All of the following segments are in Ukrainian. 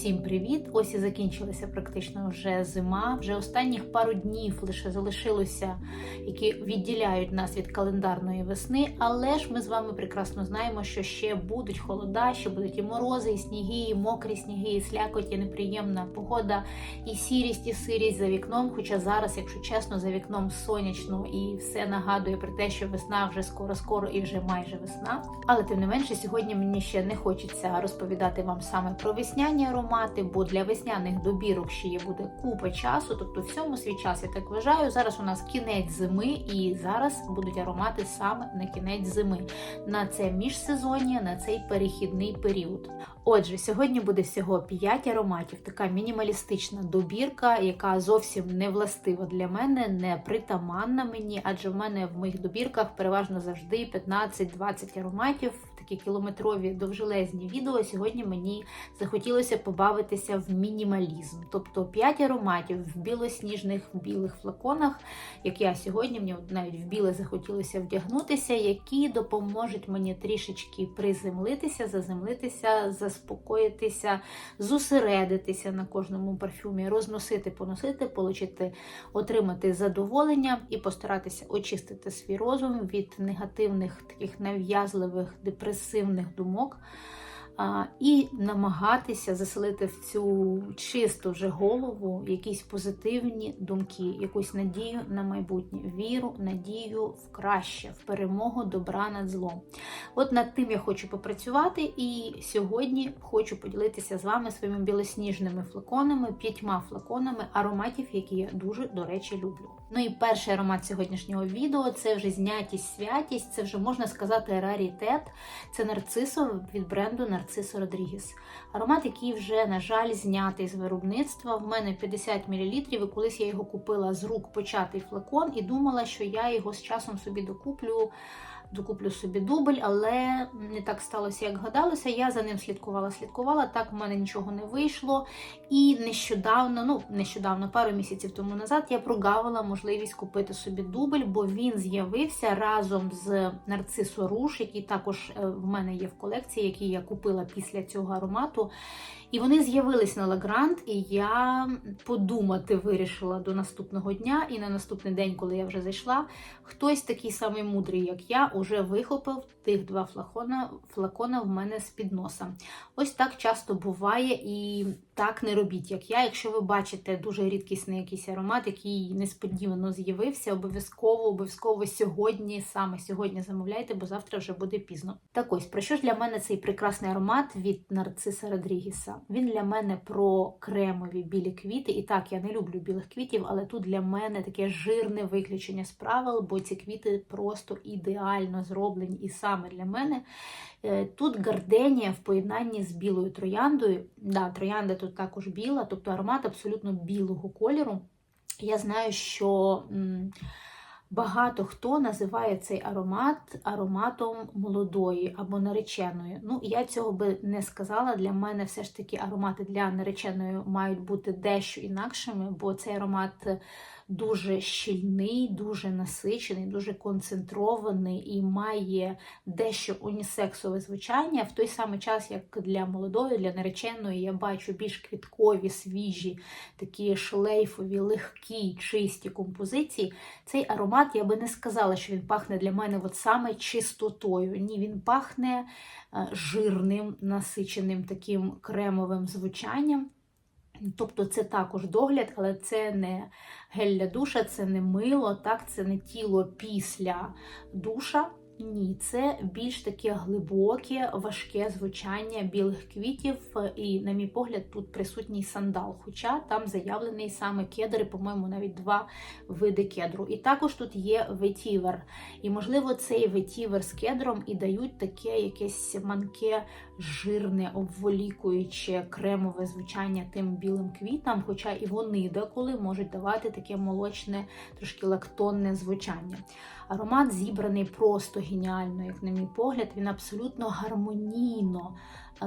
Всім привіт! Ось і закінчилася практично вже зима. Вже останніх пару днів лише залишилося, які відділяють нас від календарної весни. Але ж ми з вами прекрасно знаємо, що ще будуть холода, ще будуть і морози, і сніги, і мокрі сніги, і слякоть, і неприємна погода, і сірість, і сирість за вікном. Хоча зараз, якщо чесно, за вікном сонячно і все нагадує про те, що весна вже скоро-скоро і вже майже весна. Але тим не менше, сьогодні мені ще не хочеться розповідати вам саме про весняні аромати, бо для весняних добірок ще є буде купа часу. Тобто, всьому свій час я так вважаю. Зараз у нас кінець зими, і зараз будуть аромати саме на кінець зими, на це міжсезоння, на цей перехідний період. Отже, сьогодні буде всього 5 ароматів, така мінімалістична добірка, яка зовсім не властива для мене, не притаманна мені, адже в мене в моїх добірках переважно завжди 15-20 ароматів, такі кілометрові довжелезні відео. Сьогодні мені захотілося побавитися в мінімалізм, тобто 5 ароматів в білосніжних білих флаконах, як я сьогодні, мені навіть в біле захотілося вдягнутися, які допоможуть мені трішечки приземлитися, заземлитися, заспокоїтися, зосередитися на кожному парфюмі, розносити, поносити, получити, отримати задоволення і постаратися очистити свій розум від негативних, таких нав'язливих, депресивних думок. І намагатися заселити в цю чисту вже голову якісь позитивні думки, якусь надію на майбутнє, віру, надію в краще, в перемогу добра над злом. От над тим я хочу попрацювати, і сьогодні хочу поділитися з вами своїми білосніжними флаконами, п'ятьма флаконами ароматів, які я дуже, до речі, люблю. Ну і перший аромат сьогоднішнього відео це вже знятість, святість, це вже можна сказати раритет. Це нарцисо від бренду Нарцисо Родрігіс. Аромат, який вже, на жаль, знятий з виробництва. В мене 50 мл, і колись я його купила з рук початий флакон і думала, що я його з часом собі докуплю. Докуплю собі дубль, але не так сталося, як гадалося. Я за ним слідкувала, слідкувала. Так в мене нічого не вийшло. І нещодавно, ну нещодавно, пару місяців тому назад, я прогавила можливість купити собі дубль, бо він з'явився разом з нарцисо руш, який також в мене є в колекції, який я купила після цього аромату. І вони з'явились на Лагрант, і я подумати вирішила до наступного дня. І на наступний день, коли я вже зайшла, хтось такий самий мудрий, як я, уже вихопив тих два флакона, флакона в мене з-під носа. Ось так часто буває, і так не робіть, як я. Якщо ви бачите дуже рідкісний якийсь аромат, який несподівано з'явився, обов'язково, обов'язково сьогодні, саме сьогодні замовляйте, бо завтра вже буде пізно. Так ось, про що ж для мене цей прекрасний аромат від нарциса Родрігеса? Він для мене про кремові білі квіти. І так, я не люблю білих квітів, але тут для мене таке жирне виключення з правил, бо ці квіти просто ідеально зроблені. І саме для мене тут гарденія в поєднанні з білою трояндою. Да, Троянда тут також біла, тобто аромат абсолютно білого кольору. Я знаю, що. Багато хто називає цей аромат ароматом молодої або нареченої. Ну, я цього би не сказала. Для мене все ж таки аромати для нареченої мають бути дещо інакшими, бо цей аромат дуже щільний, дуже насичений, дуже концентрований і має дещо унісексове звучання. В той самий час, як для молодої, для нареченої, я бачу більш квіткові, свіжі, такі шлейфові, легкі, чисті композиції. Цей аромат я би не сказала, що він пахне для мене от саме чистотою. Ні, він пахне жирним, насиченим таким кремовим звучанням. Тобто це також догляд, але це не гель для душа, це не мило, так, це не тіло після душа. Ні, це більш таке глибоке, важке звучання білих квітів, і, на мій погляд, тут присутній сандал. Хоча там заявлений саме кедр, по-моєму, навіть два види кедру. І також тут є ветівер. І, можливо, цей ветівер з кедром і дають таке якесь манке, жирне, обволікуюче кремове звучання тим білим квітам, хоча і вони деколи можуть давати таке молочне, трошки лактонне звучання. Аромат зібраний просто геніально, як на мій погляд, він абсолютно гармонійно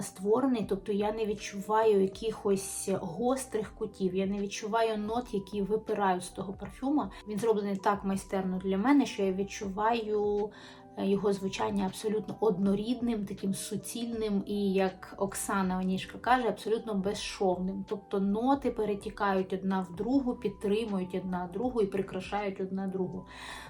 створений. Тобто я не відчуваю якихось гострих кутів, я не відчуваю нот, які випирають з того парфюма. Він зроблений так майстерно для мене, що я відчуваю Е, Його звучання абсолютно однорідним, таким суцільним, і як Оксана Оніжка каже, абсолютно безшовним. Тобто ноти перетікають одна в другу, підтримують одна другу і прикрашають одна другу.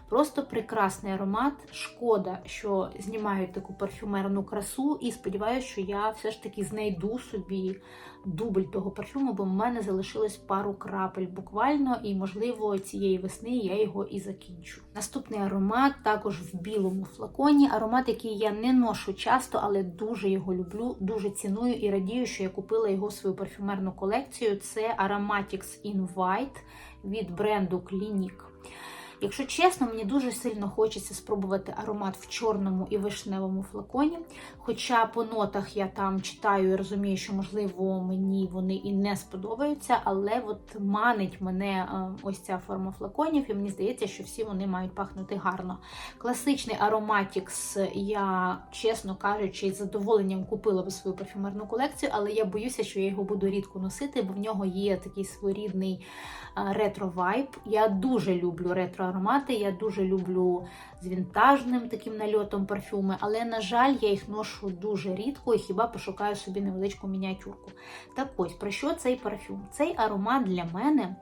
Просто прекрасний аромат. Шкода, що знімають таку парфюмерну красу, і сподіваюся, що я все ж таки знайду собі дубль того парфюму, бо в мене залишилось пару крапель буквально, і, можливо, цієї весни я його і закінчу. Наступний аромат також в білому флаконі. Аромат, який я не ношу часто, але дуже його люблю, дуже ціную і радію, що я купила його в свою парфюмерну колекцію. Це Aromatics in White від бренду Clinique. Якщо чесно, мені дуже сильно хочеться спробувати аромат в чорному і вишневому флаконі. Хоча по нотах я там читаю і розумію, що, можливо, мені вони і не сподобаються, але от манить мене е, ось ця форма флаконів, і мені здається, що всі вони мають пахнути гарно. Класичний ароматікс я, чесно кажучи, з задоволенням купила би свою парфюмерну колекцію, але я боюся, що я його буду рідко носити, бо в нього є такий своєрідний ретро-вайб. Я дуже люблю ретро-аромати, я дуже люблю з вінтажним таким нальотом парфюми, але, на жаль, я їх ношу дуже рідко і хіба пошукаю собі невеличку мініатюрку. Так ось, про що цей парфюм? Цей аромат для мене.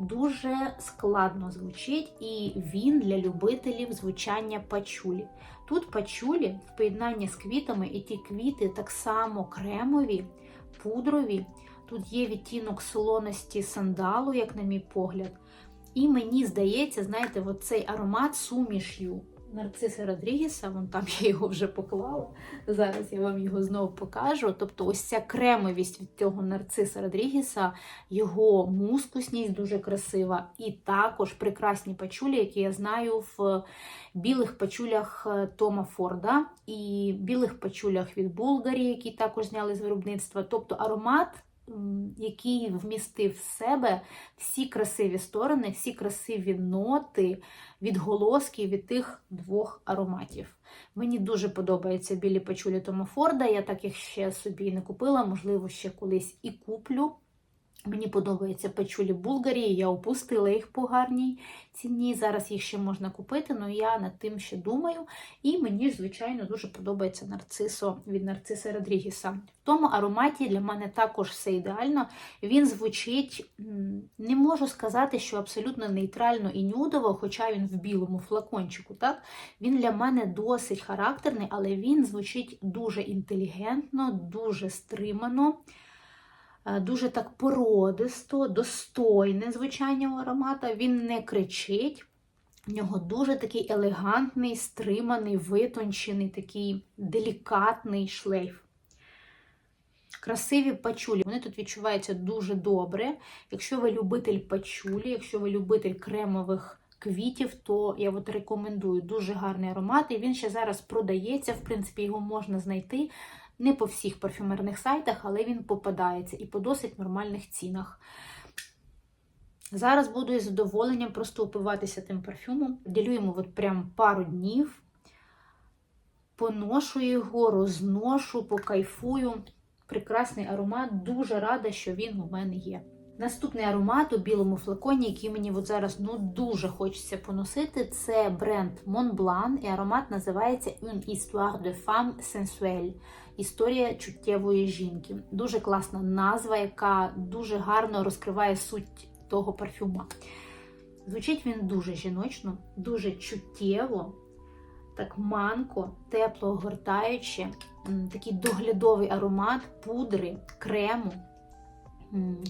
Дуже складно звучить, і він для любителів звучання пачулі. Тут пачулі в поєднанні з квітами, і ті квіти так само кремові, пудрові. Тут є відтінок солоності сандалу, як на мій погляд. І мені здається, знаєте, от цей аромат суміш'ю нарциса Родрігеса, вон там я його вже поклала. Зараз я вам його знову покажу. Тобто, ось ця кремовість від цього нарциса Родрігеса, його мускусність дуже красива. І також прекрасні пачулі, які я знаю в білих пачулях Тома Форда і білих пачулях від Булгарі, які також зняли з виробництва. Тобто аромат який вмістив в себе всі красиві сторони, всі красиві ноти, відголоски від тих двох ароматів. Мені дуже подобаються білі пачулі Тома Форда. Я так їх ще собі не купила, можливо, ще колись і куплю. Мені подобаються пачулі Булгарі, я опустила їх по гарній ціні. Зараз їх ще можна купити, але я над тим ще думаю. І мені, звичайно, дуже подобається нарцисо від нарциса Родрігіса. В тому ароматі для мене також все ідеально. Він звучить, не можу сказати, що абсолютно нейтрально і нюдово, хоча він в білому флакончику. так? Він для мене досить характерний, але він звучить дуже інтелігентно, дуже стримано. Дуже так породисто, достойне звучання аромата. Він не кричить. В нього дуже такий елегантний, стриманий, витончений, такий делікатний шлейф. Красиві пачулі. Вони тут відчуваються дуже добре. Якщо ви любитель пачулі, якщо ви любитель кремових квітів, то я от рекомендую дуже гарний аромат. І він ще зараз продається, в принципі, його можна знайти не по всіх парфюмерних сайтах, але він попадається і по досить нормальних цінах. Зараз буду із задоволенням просто опиватися тим парфюмом. Ділюємо от прям пару днів, поношу його, розношу, покайфую. Прекрасний аромат, дуже рада, що він у мене є. Наступний аромат у білому флаконі, який мені от зараз ну, дуже хочеться поносити, це бренд Montblanc, і аромат називається Une histoire de femme sensuelle. Історія чуттєвої жінки. Дуже класна назва, яка дуже гарно розкриває суть того парфюма. Звучить він дуже жіночно, дуже чуттєво, так манко, тепло огортаюче, такий доглядовий аромат пудри, крему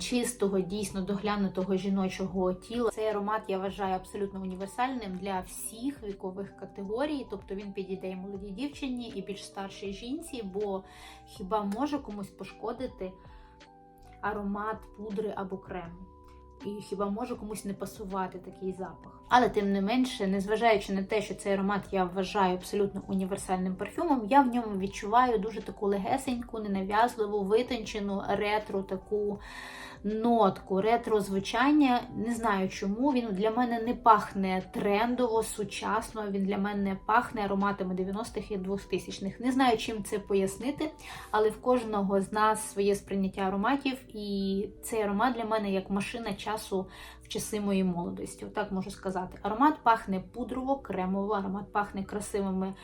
чистого, дійсно доглянутого жіночого тіла. Цей аромат я вважаю абсолютно універсальним для всіх вікових категорій, тобто він підійде і молодій дівчині, і більш старшій жінці, бо хіба може комусь пошкодити аромат пудри або крему? І хіба може комусь не пасувати такий запах. Але тим не менше, незважаючи на те, що цей аромат я вважаю абсолютно універсальним парфюмом, я в ньому відчуваю дуже таку легесеньку, ненав'язливу, витончену ретро таку нотку, ретро звучання. Не знаю чому. Він для мене не пахне трендово, сучасно, він для мене пахне ароматами 90-х і 2000-х. Не знаю, чим це пояснити, але в кожного з нас своє сприйняття ароматів, і цей аромат для мене як машина часу часи моєї молодості. Отак можу сказати? Аромат пахне пудрово-кремово, аромат пахне красивими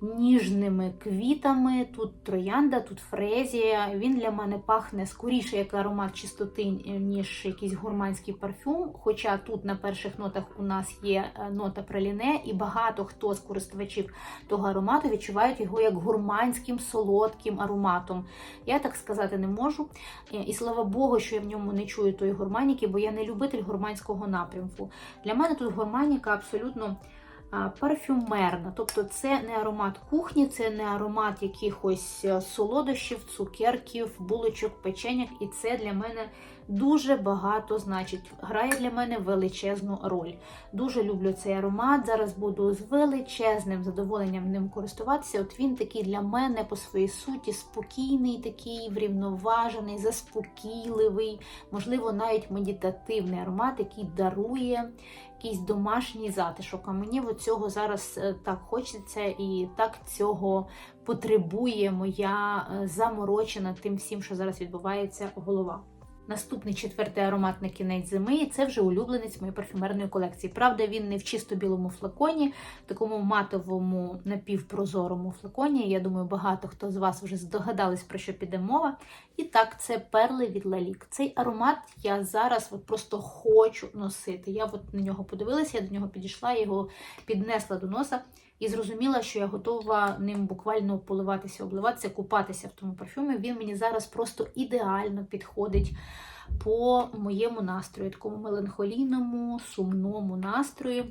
ніжними квітами. Тут троянда, тут фрезія. Він для мене пахне скоріше як аромат чистоти, ніж якийсь гурманський парфюм. Хоча тут на перших нотах у нас є е, нота праліне, і багато хто з користувачів того аромату відчувають його як гурманським солодким ароматом. Я так сказати не можу. Е, І слава Богу, що я в ньому не чую тої гурманіки, бо я не любитель гурманського напрямку. Для мене тут гурманіка абсолютно парфюмерна. Тобто це не аромат кухні, це не аромат якихось е, солодощів, цукерків, булочок, печенях. І це для мене дуже багато значить. Грає для мене величезну роль. Дуже люблю цей аромат. Зараз буду з величезним задоволенням ним користуватися. От він такий для мене по своїй суті спокійний, такий врівноважений, заспокійливий, можливо, навіть медитативний аромат, який дарує якийсь домашній затишок. А мені от цього зараз е, так хочеться і так цього потребує моя е, заморочена тим всім, що зараз відбувається голова. Наступний четвертий аромат на кінець зими, і це вже улюбленець моєї парфюмерної колекції. Правда, він не в чисто білому флаконі, в такому матовому напівпрозорому флаконі. Я думаю, багато хто з вас вже здогадались, про що піде мова. І так, це перли від Лалік. Цей аромат я зараз от просто хочу носити. Я от на нього подивилася, я до нього підійшла, його піднесла до носа. І зрозуміла, що я готова ним буквально поливатися, обливатися, купатися в тому парфюмі. Він мені зараз просто ідеально підходить по моєму настрою, такому меланхолійному, сумному настрою.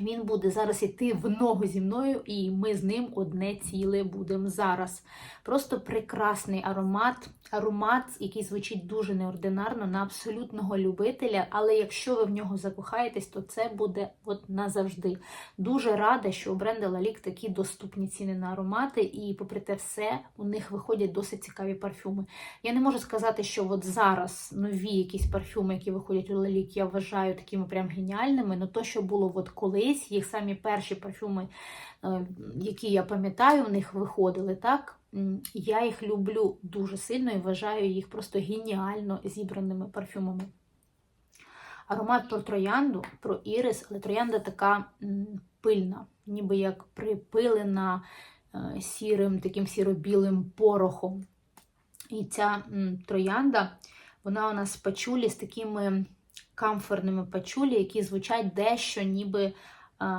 Він буде зараз йти в ногу зі мною, і ми з ним одне ціле будемо зараз. Просто прекрасний аромат, аромат, який звучить дуже неординарно на абсолютного любителя. Але якщо ви в нього закохаєтесь, то це буде от назавжди. Дуже рада, що у бренда Лалік такі доступні ціни на аромати, і, попри те все, у них виходять досить цікаві парфюми. Я не можу сказати, що от зараз нові якісь парфюми, які виходять у Лалік, я вважаю такими прям геніальними. але то, що було от колись, їх самі перші парфюми, е, які я пам'ятаю, в них виходили так. Я їх люблю дуже сильно і вважаю їх просто геніально зібраними парфюмами. Аромат про троянду, про ірис, але троянда така пильна, ніби як припилена е, сірим, таким сіро-білим порохом. І ця троянда, вона у нас пачулі з такими камфорними пачулі, які звучать дещо ніби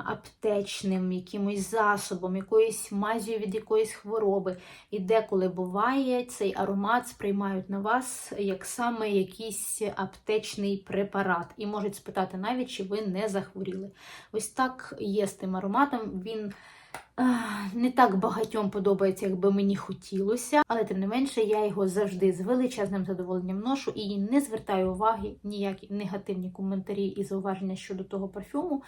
аптечним, якимось засобом, якоюсь мазію від якоїсь хвороби. І деколи буває, цей аромат сприймають на вас як саме якийсь аптечний препарат. І можуть спитати навіть, чи ви не захворіли. Ось так є з тим ароматом. Він. Не так багатьом подобається, як би мені хотілося, але тим не менше я його завжди з величезним задоволенням ношу і не звертаю уваги ніякі негативні коментарі і зауваження щодо того парфюму.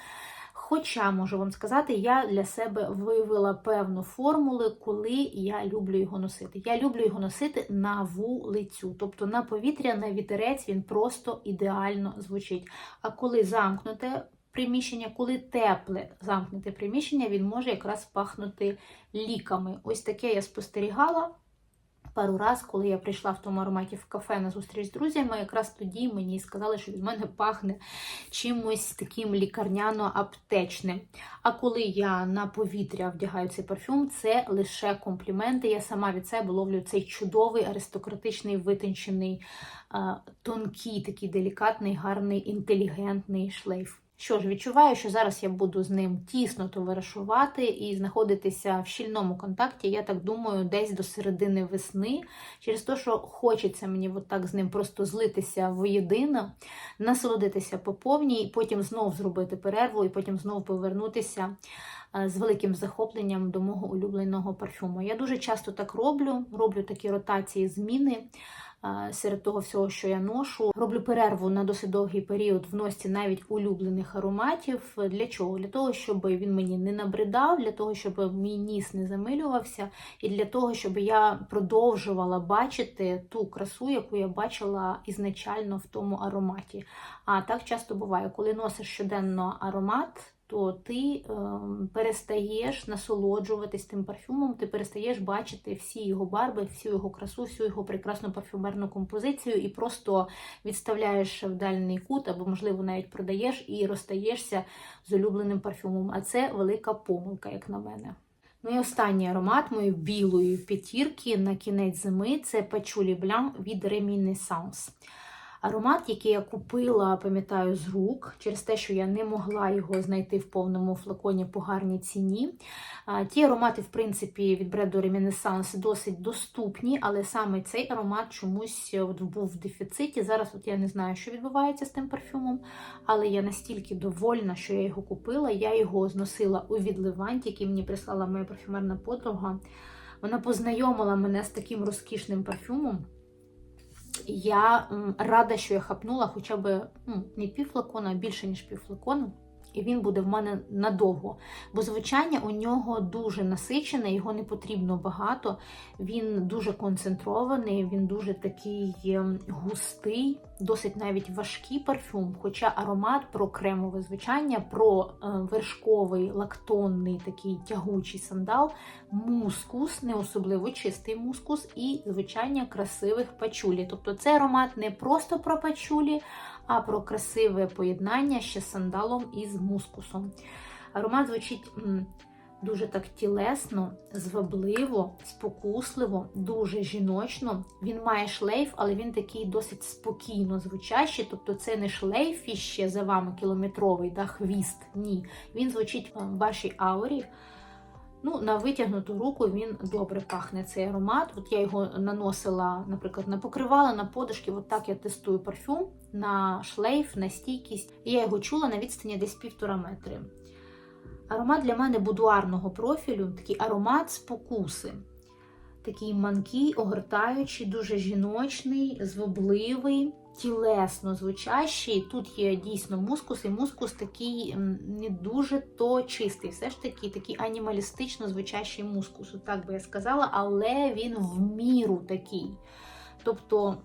Хоча, можу вам сказати, я для себе виявила певну формулу, коли я люблю його носити. Я люблю його носити на вулицю, тобто на повітря, на вітерець він просто ідеально звучить. А коли замкнуте приміщення, коли тепле замкнуте приміщення, він може якраз пахнути ліками. Ось таке я спостерігала пару раз, коли я прийшла в тому ароматі в кафе на зустріч з друзями, якраз тоді мені сказали, що від мене пахне чимось таким лікарняно-аптечним. А коли я на повітря вдягаю цей парфюм, це лише компліменти. Я сама від себе ловлю цей чудовий, аристократичний, витончений, тонкий, такий делікатний, гарний, інтелігентний шлейф. Що ж, відчуваю, що зараз я буду з ним тісно товаришувати і знаходитися в щільному контакті, я так думаю, десь до середини весни, через те, що хочеться мені так з ним просто злитися воєдино, насолодитися по повній, потім знов зробити перерву, і потім знов повернутися з великим захопленням до мого улюбленого парфюму. Я дуже часто так роблю, роблю такі ротації зміни серед того всього, що я ношу. Роблю перерву на досить довгий період в носі навіть улюблених ароматів. Для чого? Для того, щоб він мені не набридав, для того, щоб мій ніс не замилювався, і для того, щоб я продовжувала бачити ту красу, яку я бачила ізначально в тому ароматі. А так часто буває, коли носиш щоденно аромат то ти ем, перестаєш насолоджуватись тим парфюмом, ти перестаєш бачити всі його барви, всю його красу, всю його прекрасну парфюмерну композицію і просто відставляєш в дальний кут, або, можливо, навіть продаєш і розстаєшся з улюбленим парфюмом. А це велика помилка, як на мене. Ну і останній аромат моєї білої п'ятірки на кінець зими це Пачулі Блян від Reminiscence. Аромат, який я купила, пам'ятаю, з рук, через те, що я не могла його знайти в повному флаконі по гарній ціні. Ті аромати, в принципі, від бренду Reminiscence досить доступні, але саме цей аромат чомусь от був в дефіциті. Зараз от я не знаю, що відбувається з тим парфюмом, але я настільки довольна, що я його купила. Я його зносила у відливанті, який мені прислала моя парфюмерна подруга. Вона познайомила мене з таким розкішним парфюмом. Я рада, що я хапнула хоча б ну, не пів флакона, а більше, ніж пів флакона. І він буде в мене надовго. Бо звучання у нього дуже насичене, його не потрібно багато. Він дуже концентрований, він дуже такий ем, густий, досить навіть важкий парфюм. Хоча аромат про кремове звучання, про е, вершковий лактонний такий тягучий сандал, мускус, не особливо чистий мускус, і звучання красивих пачулі. Тобто це аромат не просто про пачулі, а про красиве поєднання ще з сандалом і з мускусом. Аромат звучить дуже так тілесно, звабливо, спокусливо, дуже жіночно. Він має шлейф, але він такий досить спокійно звучащий. Тобто це не шлейф іще за вами кілометровий, да, хвіст. Ні. Він звучить в вашій аурі. Ну, на витягнуту руку він добре пахне цей аромат. От я його наносила, наприклад, на покривала, на подушки. От так я тестую парфюм на шлейф, на стійкість. І я його чула на відстані десь півтора метри. Аромат для мене будуарного профілю, такий аромат спокуси. Такий манкий, огортаючий, дуже жіночний, звобливий, тілесно звучащий. Тут є дійсно мускус, і мускус такий не дуже то чистий. Все ж таки такий анімалістично звучащий мускус, так би я сказала, але він в міру такий. Тобто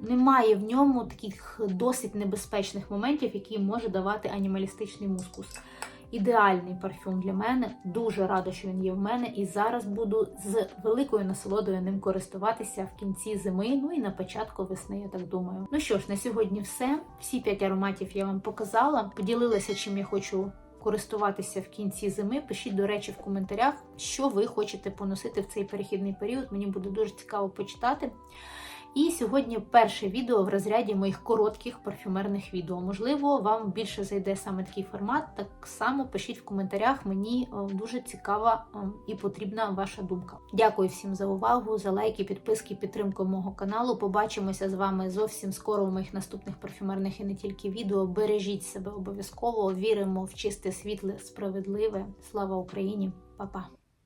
немає в ньому таких досить небезпечних моментів, які може давати анімалістичний мускус. Ідеальний парфюм для мене. Дуже рада, що він є в мене, і зараз буду з великою насолодою ним користуватися в кінці зими, ну і на початку весни, я так думаю. Ну що ж, на сьогодні все. Всі п'ять ароматів я вам показала. Поділилася, чим я хочу користуватися в кінці зими. Пишіть, до речі, в коментарях, що ви хочете поносити в цей перехідний період. Мені буде дуже цікаво почитати. І сьогодні перше відео в розряді моїх коротких парфюмерних відео. Можливо, вам більше зайде саме такий формат. Так само пишіть в коментарях, мені дуже цікава і потрібна ваша думка. Дякую всім за увагу, за лайки, підписки, підтримку мого каналу. Побачимося з вами зовсім скоро в моїх наступних парфюмерних і не тільки відео. Бережіть себе обов'язково, віримо в чисте, світле, справедливе. Слава Україні, Па-па!